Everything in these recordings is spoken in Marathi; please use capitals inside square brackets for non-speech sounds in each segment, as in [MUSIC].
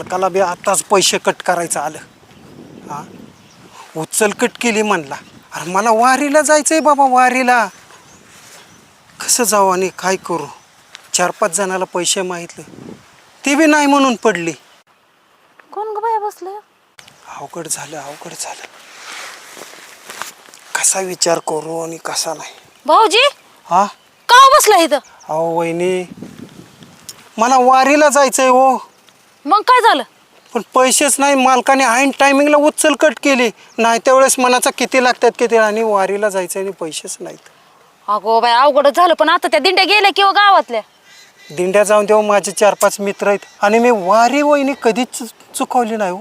मालकाला बी आताच पैसे कट करायचं आलं. हा? उचल कट केली म्हणला. अरे मला वारीला जायचंय बाबा वारीला. कसं जाऊ आणि काय करू? चार पाच जणाला पैसे मागितले. ते बी नाही म्हणून पडली. कोण ग बाया बसले? अवघड झालं अवघड झालं. कसा विचार करू आणि कसा नाही. भाऊजी? हा? का बसला इथं? अहो वहिनी. मला वारीला जायचंय हो. मग काय झालं? पण पैसेच नाही मालकाने ऐन टायमिंगला उचल कट केली. नाही त्यावेळेस मनाचा किती लागतात किती आणि वारीला जायचं आणि पैसेच नाहीत. अगो बाय अवघडच झालं पण आता त्या दिंड्या गेल्या किंवा गावातल्या? दिंड्या जाऊन तेव्हा माझे चार पाच मित्र आहेत. आणि मी वारी वहिनी कधीच चु- चुकवली नाही हो.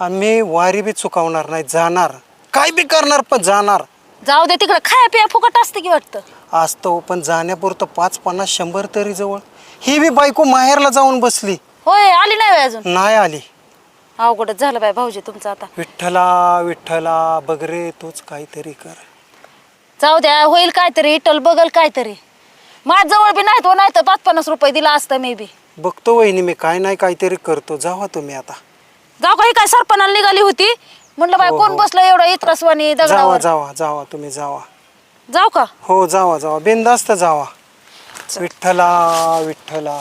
आणि मी वारी बी चुकवणार नाही जाणार. काय बी करणार पण जाणार. जाऊ दे तिकडे खाया पिया फुकट असते की वाटतं? असतो पण जाण्यापुरतं पाच पन्नास शंभर तरी जवळ. ही बी बायको माहेरला जाऊन बसली. होय आली नाही होय अजून. नाही आली. अवघडच झालं बाय भाऊजी तुमचं आता? विठ्ठला विठ्ठला बघ रे तूच काहीतरी कर. जाऊ द्या होईल काहीतरी इटल बगल काहीतरी. माझ जवळ बी नाही तो नाही तर पाच पन्नास रुपये दिला असतं मे बी. बघतो वहिनी मी काय नाही काहीतरी करतो. जावा तुम्ही आता. जाऊ काही काय सरपणाला निघाली होती? म्हटलं बाय हो, कोण हो. बसलं एवढं इतकसवानी जावा दगडावर? जावा जावा तुम्ही जावा. जाऊ का? हो जावा जावा. बिंदास्त जावा. विठ्ठला विठ्ठला.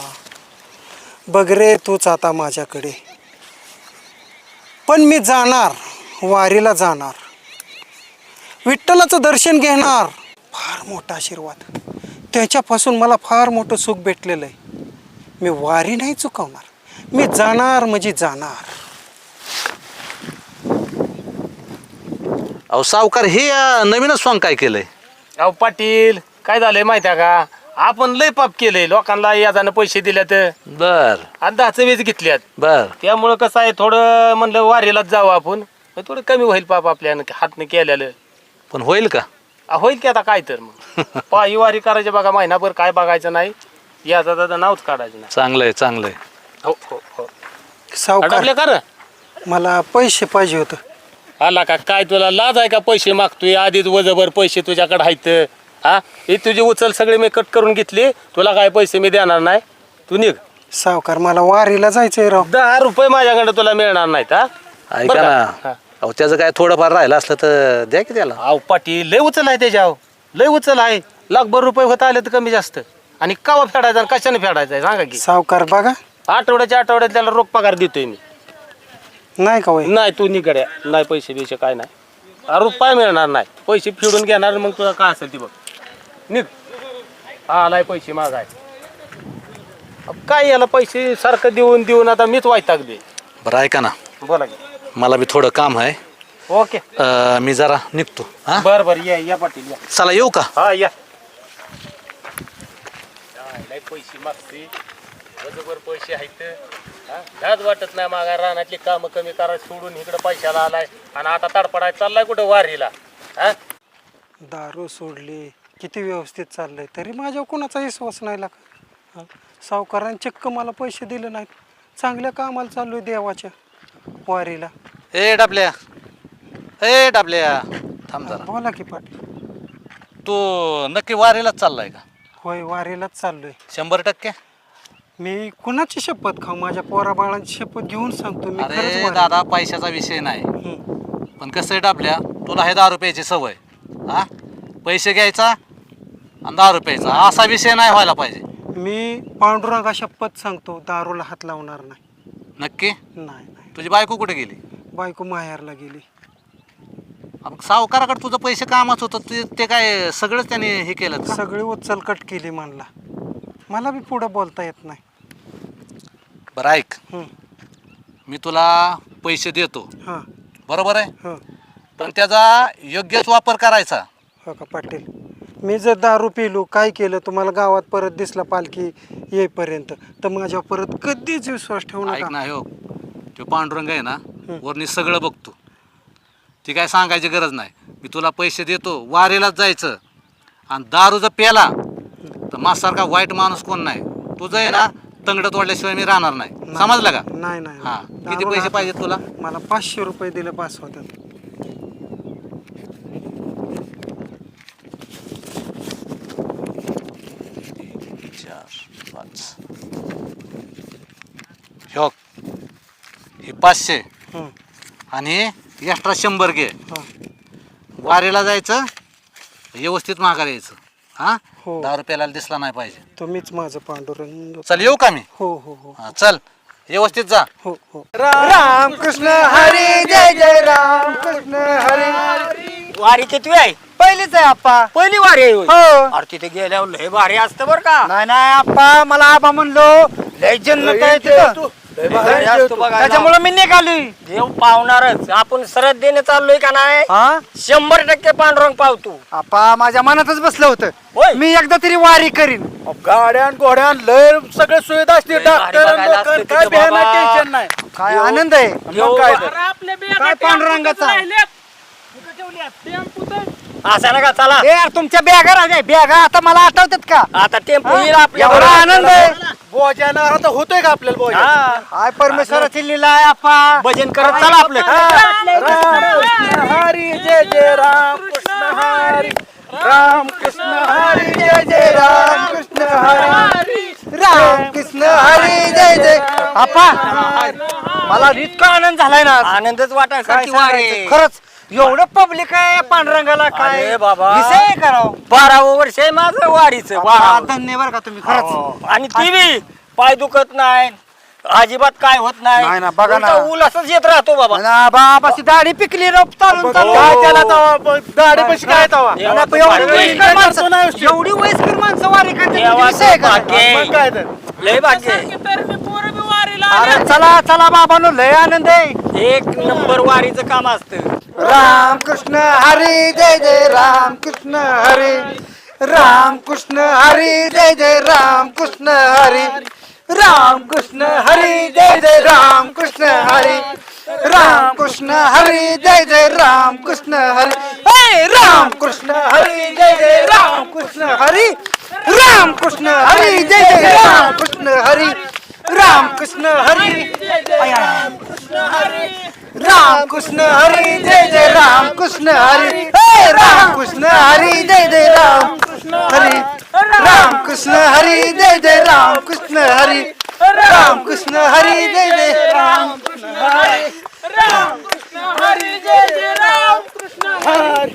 बघ रे तूच आता माझ्याकडे. पण मी जाणार वारीला जाणार. विठ्ठलाचं दर्शन घेणार. फार मोठा आशीर्वाद. त्याच्यापासून मला फार मोठं सुख भेटलेलं आहे. मी वारी नाही चुकवणार. मी जाणार म्हणजे जाणार. अहो सावकार हे अं, नवीनच सॉंग काय केलंय? अहो पाटील काय झालंय माहिती आहे का? आपण लय पाप केलंय. लोकांना याजानं पैसे दिल्यात. बर. आणि दहाचं वीज घेतल्यात. बर. त्यामुळं कसं आहे थोडं म्हणलं वारीलाच जावं आपण. मग थोडं कमी होईल पाप आपल्यानं हातनं केलेलं पण होईल का? आ, होईल की आता काय तर मग. [LAUGHS] पायी वारी करायची बघा महिनाभर काय बघायचं नाही. याचा दादा नावच काढायचं नाही. चांगलंय चांगलंय. हो हो हो. सावकार अडकले कर मला पैसे पाहिजे होतं. आला का? काय तुला लाज आहे का पैसे मागतोय? आधीच वजभर पैसे तुझ्याकडे आहेत. हा? ही तुझी उचल सगळे मी कट करून घेतली. तुला काय पैसे मी देणार नाही. तू निघ. सावकार मला वारीला जायचंय राव. दहा रुपये माझ्याकडे तुला मिळणार नाहीत हा? ऐका का? ना. हा. अहो त्याचं काय थोडंफार राहिलं असलं तर द्या की त्याला. अहो पाटील लय उचल आहे त्याच्यावर लय उचल आहे. लाखभर रुपये होत आले तर कमी जास्त. आणि कवा फेडायचा आणि कशाने फेडायचा आहे सांगा की. सावकार बघा. आठवड्याच्या आठवड्यात त्याला रोख पगार देतोय मी. नाही का वय? नाही तू निकडे नाही पैसे बिसे काय नाही. अरे रुपये मिळणार नाही. पैसे फिडून घेणार मग तुला काय असेल ती बघ. निघ. हा नाही पैसे मागाय. अब काय याला पैसे सारखं देऊन देऊन आता मीच वायताक दे बरं ऐका ना. बोला की. मला बी थोडं काम आहे. ओके. अं, मी जरा निघतो हा? बर बर या या पाटील या. चला येऊ का? हा या. नाही पैसे मागते. बरोबर पैसे आहेत. हा? ह्याच वाटत नाही मागा रानातली कामं कमी करायला सोडून इकडे पैशाला आलाय. आणि आता तडपडाय चाललाय कुठं वारीला? हा? दारू सोडली. किती व्यवस्थित चाललंय? तरी माझ्यावर कोणाचा विश्वास नाही लागा सावकारांनी चक्क मला पैसे दिले नाहीत. चांगल्या कामाला चाललोय देवाच्या वारीला. ए डाबल्या ए डाबल्या थांब जरा. बोला की पाटील. तू नक्की वारीलाच चाललाय का? होय वारीलाच चाललोय. शंभर टक्के? मी कुणाची शपथ खाऊ? माझ्या पोरा बाळांची शपथ घेऊन सांगतो मी खरंच अरे दादा पैशाचा विषय नाही. हं. पण कसं आहे डाबल्या तुला हे दहा रुपयाची सवय. हा? पैसे घ्यायचा आणि दहा रुपयाचा. असा विषय नाही व्हायला पाहिजे. मी पांडुरंगा शपथ सांगतो दारूला हात लावणार नाही. नक्की? नाही नाही. तुझी बायको कुठे गेली? बायको माहेरला गेली. सावकाराकडे तुझं पैसे कामाच होतं ते ते काय सगळंच त्याने हे केलं का? सगळी उचलकट केली म्हणला मला बी पुढं बोलता येत नाही. बरं ऐक. हं, मी तुला पैसे देतो. हां. बरोबर आहे? हां. पण त्याचा योग्यच वापर करायचा. हो का पाटील? मी जर दारू पिलो काय केलं तुम्हाला गावात परत दिसला पालखी येईपर्यंत. तर माझ्या परत कधीच विश्वास ठेवू ऐक नका ना हो तो पांडुरंग आहे ना वरनी सगळं बघतो. ती काय सांगायची गरज नाही. मी तुला पैसे देतो वारीलाच जायचं. आणि दारू जर प्याला तर माझ्यासारखा वाईट माणूस कोण नाही. तुझं आहे ना तंगड तोडल्याशिवाय मी राहणार नाही. समजलं का? नाही नाही. हा. किती दारू पैसे नका. पाहिजेत तुला? मला पाचशे रुपये दिले पास होतात चार पाच हो हे पाचशे. हं, आणि एक्स्ट्रा शंभर घे. हं. वारीला जायचं व्यवस्थित माघार यायचं. हा? हो. दहा रुपयाला दिसला नाही पाहिजे. तुम्हीच माझं पांडुरंग चल येऊ का मी? हो हो हो. हा, चल व्यवस्थित जा. हो हो. राम कृष्ण हरी जय जय राम कृष्ण हरी. वारी किती आहे? पहिलीच आहे आप्पा. पहिली वारी आहे होय. हो. अरे तिथे गेल्यावर लय भारी असतं बर का. नाही नाही आप्पा मला आबा म्हणलो लय जन्नत आहे तिथं. त्याच्यामुळे मी निघाली. देव पावणारच. आपण देणे चाललोय का नाही? हा? शंभर टक्के पांडुरंग पावतो आप्पा माझ्या मनातच बसलं होय. होतं मी एकदा तरी वारी करीन. गाड्यान घोड्यान लय सगळे सुविधा असते लय भारी डॉक्टर बघायला असतं काय तिथं बिहार बाबा. टेन्शन नाही. काय आनंद आहे. देव काय तर. काय पांडुरंगाचा? असं नका चला. ए यार तुमच्या बॅगा राजा बॅगा. आता मला आठवतात का? आता टेम्पो येईल एवढा आपल्या आनंद आहे. बोजानं आता होतोय का आपल्याला बोजा काय परमेश्वराची लीला आहे आप्पा. भजन करत चला आपलं कृष्ण हरी जय जय राम कृष्ण हरी राम कृष्ण हरी जय जय राम कृष्ण हरी राम कृष्ण हरी जय जय. आप्पा मला इतका आनंद झालाय ना. आनंदच वाटायचा? खरंच एवढं पब्लिक आहे पांडुरंगाला काय? अरे बाबा. विषय कराव बारावं वर्ष आहे माझं वारीचं. बारा धन्यवाद का तुम्ही खरंच. आणि ती बी पाय दुखत नाही. अजिबात काय होत नाही. नाही ना, बघा ना. उलटा उलासच येत राहतो बाबा. आणि बाबाची दाढी पिकली रोप चालून चालून काय त्याला तवा? दाढी पशी काय तवा? एवढी. वयस्कर माणसं- एवढी वयस्कर माणसं वारी करते म्हणजे देवाचं विषय का? भाग्य. मग काय तर? लय भाग्य अरे चला चला बाबानो लय आनंद आहे. एक नंबर वारीचं काम असतं. राम कृष्ण हरी जय जय राम कृष्ण हरी. राम कृष्ण हरी जय जय राम कृष्ण हरी. राम कृष्ण हरी जय जय राम कृष्ण हरी. राम कृष्ण हरी जय जय राम कृष्ण हरी. हे राम कृष्ण हरी जय जय राम कृष्ण हरी. राम कृष्ण हरी जय जय राम कृष्ण हरी. राम कृष्ण हरी राम कृष्ण हरी जय जय राम कृष्ण हरी. हे राम कृष्ण हरी जय जय राम कृष्ण हरी. राम कृष्ण हरी जय जय राम कृष्ण हरी. राम कृष्ण हरी जय जय राम कृष्ण हरी. राम कृष्ण हरी जय जय राम कृष्ण हरी.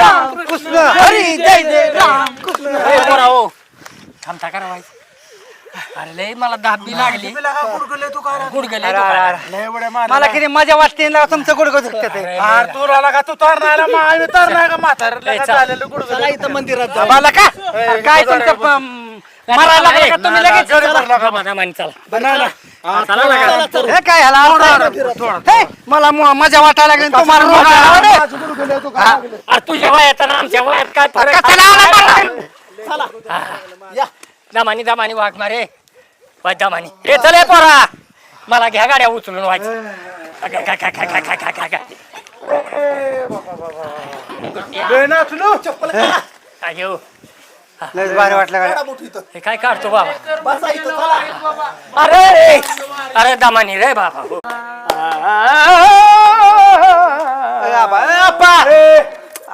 राम कृष्ण हरी जय जय राम कृष्ण हरी थांबता करा बाई. अरे लय मला दाबी लागली. लय दुखायला. मला किती मजा वाटते ना तुमचं गुडघं दुखत तू. राहिला का? तू तर नाही आम्ही तर नाही का म्हातार? झालेलं गुडघं इथं मंदिरात मला का? काय तुमचं प- मारायला लागलं का तुम्ही लगेच? चला, चला. हे काय ह्याला? हे, मला म- मजा वाटायला लागली तुम्हाला रोग आला रे. अरे तुझ्या वयात आणि आमच्या वयात काय फरक कशाला आला मला? दमानी दमानी वाघ मारे. वाय दमानी. हे चले पोरा. मला घ्या गाड्या उचलून वाच हे. काय काढतो बाबा? अरे अरे दमानी रे बाबा. हो.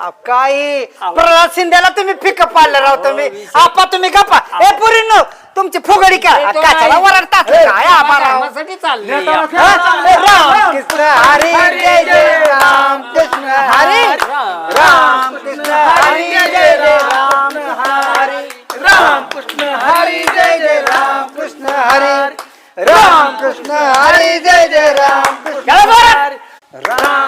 आ, काय प्रल्हाद शिंदेला तुम्ही फिक पाडलं राव तुम्ही आपा तुम्ही गप्पा ए पुरी नो तुमची फुगडी का काचाला वरडतात काय कामासाठी चालले हा? राम कृष्ण हरी जय जय राम कृष्ण हरी राम कृष्ण हरी जय जय राम हरी राम कृष्ण हरी जय जय राम कृष्ण हरी राम कृष्ण हरी जय जय राम कृष्ण हरी राम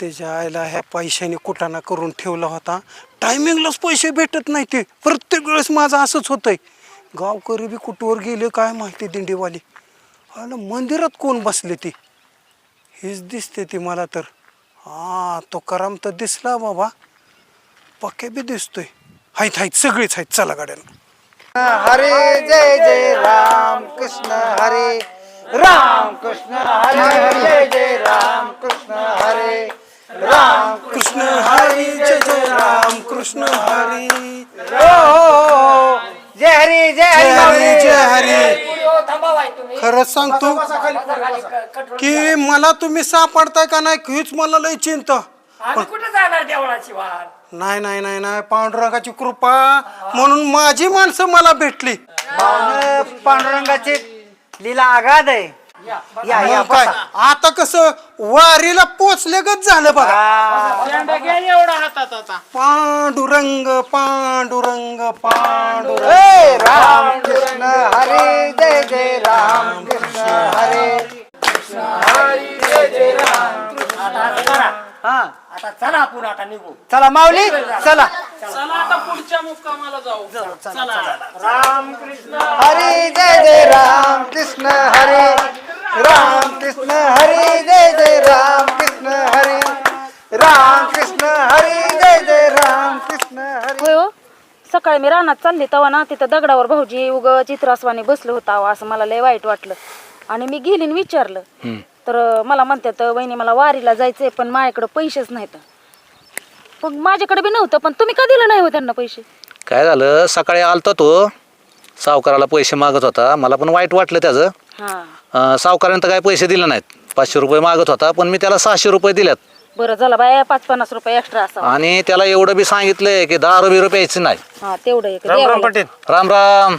त्याच्या आईला ह्या पैशाने कुटाणा करून ठेवला होता? टायमिंगलाच पैसे भेटत नाही ते प्रत्येक वेळेस माझं असंच होतंय. गावकरी बी कुठवर गेले काय माहिती दिंडीवाली. आणि मंदिरात कोण बसले ती? हेच दिसते ती मला तर. हा तो तर दिसला बाबा. पक्के बी दिसतोय. हायत हायत सगळीच आहेत चला गाड्यानं. हरे जय जय राम कृष्ण हरे. राम कृष्ण हरे जय जय राम कृष्ण हरे. राम कृष्ण हरी जय जय राम कृष्ण हरी. जय हरी जय जय हरी हरी जय हरी। खरंच सांगतो की मला तुम्ही सापडताय का नाही हीच मला लय चिंता. आम्ही कुठे जाणार देवळाची वार नाही नाही नाही नाही पांडुरंगाची कृपा. म्हणून माझी माणसं मला भेटली. पांडुरंगाची लीला आगाध आहे. या या मग काय? आता कसं वारीला पोचलेगच झालं बघा. पांडुरंग पांडुरंग पांडुरंग. हे राम कृष्ण हरे जय जय राम कृष्ण हरे हा. आता चला आपण आता निघू. चला माऊली चला हरे जय जय राम कृष्ण हरे राम कृष्ण हरे जय जय राम कृष्ण हरे राम कृष्ण हरे. जय जय राम कृष्ण हरे. होय हो. सकाळी मी रानात चालली तेव्हा ना तिथं दगडावर भाऊजी उग चित्रास्वाने बसलं होतं असं मला लय वाईट वाटलं. आणि मी गेली आणि विचारलं तर मला म्हणतात वहिनी मला वारीला जायचंय पण माझ्याकडे पैसेच नाहीत. मग माझ्याकडे बी नव्हतं पण तुम्ही का दिलं नाही हो त्यांना पैसे? काय झालं? सकाळी आलता तो. सावकाराला पैसे मागत होता. मला पण वाईट वाटलं त्याचं. हा. अं, सावकारानं तर काय पैसे दिले नाहीत. पाचशे रुपये मागत होता पण मी त्याला सहाशे रुपये दिल्यात. बरं झालं बाय पाच पन्नास रुपये एक्स्ट्रा असा आणि त्याला एवढं बी सांगितलंय की दहा रुपये प्यायचं नाही. हा तेवढं एक राम राम. पाटील. राम राम.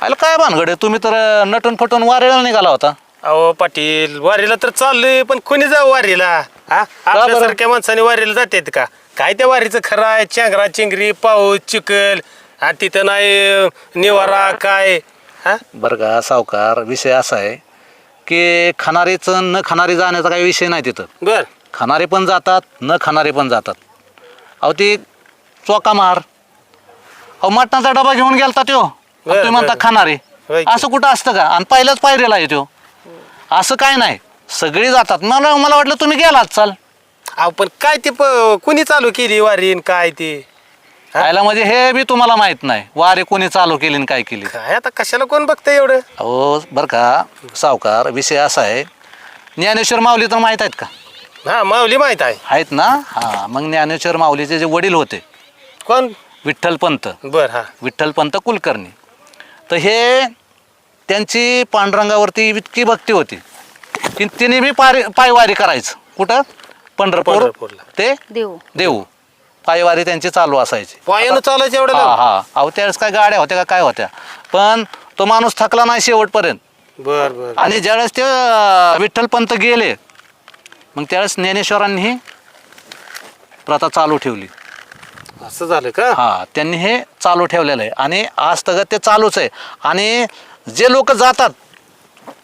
आयला काय भानगड आहे? तुम्ही तर नटून फटून वारेला निघाला होता. अहो पाटील वारीला तर चाललोय पण कोणी जाऊ वारीला? हा? आपल्यासारख्या माणसाने वारीला जातात का? काय त्या वारीचं खरं आहे? चेंगरा चिंगरी पाऊस चिखल आणि तिथं नाही निवारा काय? हा? बरं का सावकार विषय असा आहे की खाणारीचं न खाणारी जाण्याचा काही विषय नाही तिथं. बर. खाणारे पण जातात न खाणारे पण जातात. अहो ती चोका मार. अहो मटणाचा डबा घेऊन गेलता त्यो. आणि बरं, तुम्ही म्हणता बरं. खाणारे. होय की. असं कुठं असतं का? आणि पहिल्याच पायरीला आहे त्यो. असं काय नाही. सगळी जातात. मला मला वाटलं तुम्ही गेलात चाल. अहो पण काय ते प- कुणी चालू केली वारीन काय ते? हा? खायला म्हणजे हे बी तुम्हाला माहीत नाही. वारे कोणी चालू केली आणि काय केली. काय आता कशाला कोण बघतंय एवढं? अहो बरं का सावकार विषय असा आहे. ज्ञानेश्वर माऊली तर माहीत आहेत का? हा माऊली माहीत आहे. आहेत ना? हां मग ज्ञानेश्वर माऊलीचे जे वडील होते. कोण? विठ्ठल पंत बर हा. विठ्ठलपंत कुलकर्णी. तर हे त्यांची पांडुरंगावरती इतकी भक्ती होती की तिने बी पारी पायवारी करायचं. कुठं? पंढरपूर पंढरपूरला. ते देऊ. देऊ. पायवारी त्यांची चालू असायची. पायानं चालायचं एवढं हा लांब? हा. अहो त्यावेळेस काय गाड्या होत्या का काय होत्या? पण तो माणूस थकला नाही शेवटपर्यंत. बर बर. आणि ज्यावेळेस ते अं, विठ्ठलपंत गेले मग त्यावेळेस ज्ञानेश्वरांनी ही प्रथा चालू ठेवली. असं झालं का? हा त्यांनी हे चालू ठेवलेलं आहे. आणि आज तगत ते चालूच आहे. आणि जे लोक जातात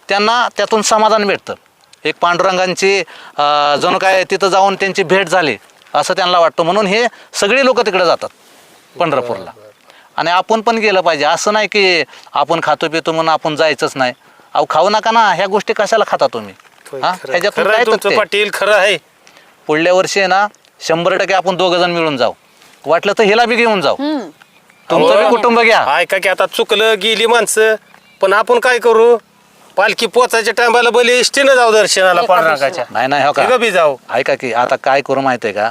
त्यांना त्यातून समाधान भेटतं. एक पांडुरंगांची जणू काय तिथं जाऊन त्यांची भेट झाली असं त्यांना वाटतं. म्हणून हे सगळी लोक तिकडे जातात पंढरपूरला. आणि आपण पण गेलं पाहिजे. असं नाही की आपण खातो पितो म्हणून आपण जायचंच नाही. अहो खाऊ नका ना. ह्या गोष्टी कशाला खाता तुम्ही? हा? पाटील खरं आहे. पुढल्या वर्षी आहे ना शंभर टक्के आपण दोघं जण मिळून जाऊ. वाटलं तर हिला बी घेऊन जाऊ. तुमचं बी कुटुंब घ्या. ऐका की आता चुकलं गेली माणसं. पण आपण काय करू? पालखी पोचायच्या टायमाला बली एसटीनं जाऊ दर्शनाला पांडुरंगाच्या नाही नाही हो तिघं का बी जाऊ. ऐका की आता काय करू माहिती आहे का?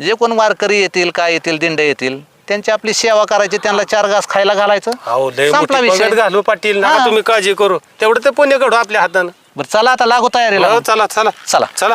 जे कोण वारकरी येतील काय येतील दिंडे येतील त्यांची आपली सेवा करायची त्यांना चार घास खायला घालायचं. अहो लय संपला मोठी विषय. पंगत घालू पाटील ना हा. तुम्ही काळजी करू. तेवढं ते पुण्य घडू आपल्या हातानं. बरं चला आता लागू तयारीला. हो चला चला. चला. चला.